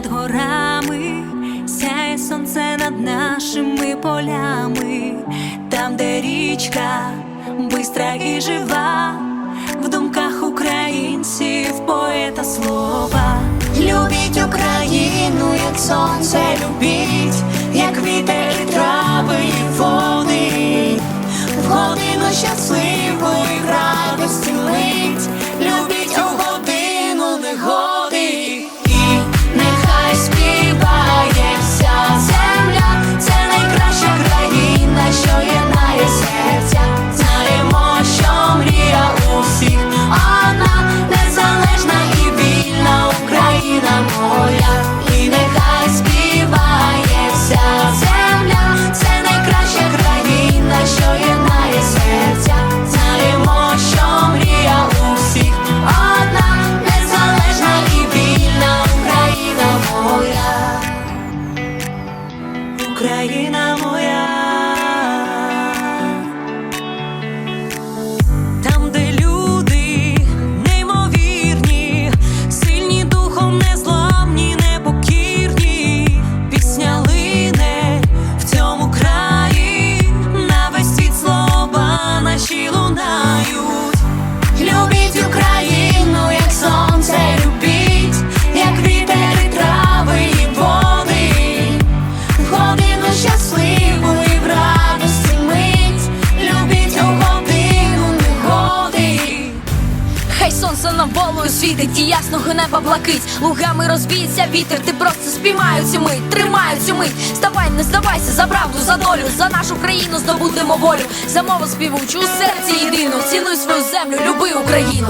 над горами, сяє сонце над нашими полями, там, де річка бистра і жива, в думках українців поета слова. Любіть Україну, як сонце любіть, як вітер і трави і води, в годину щасливої Хай волою світить і ясного неба блакить. Лугами розбіється вітер, ти просто спіймаю цю мить, тримаю цю Ставай, не здавайся за правду, за долю, за нашу країну здобудемо волю. За мову співучу серці єдину Цінуй свою землю, люби Україну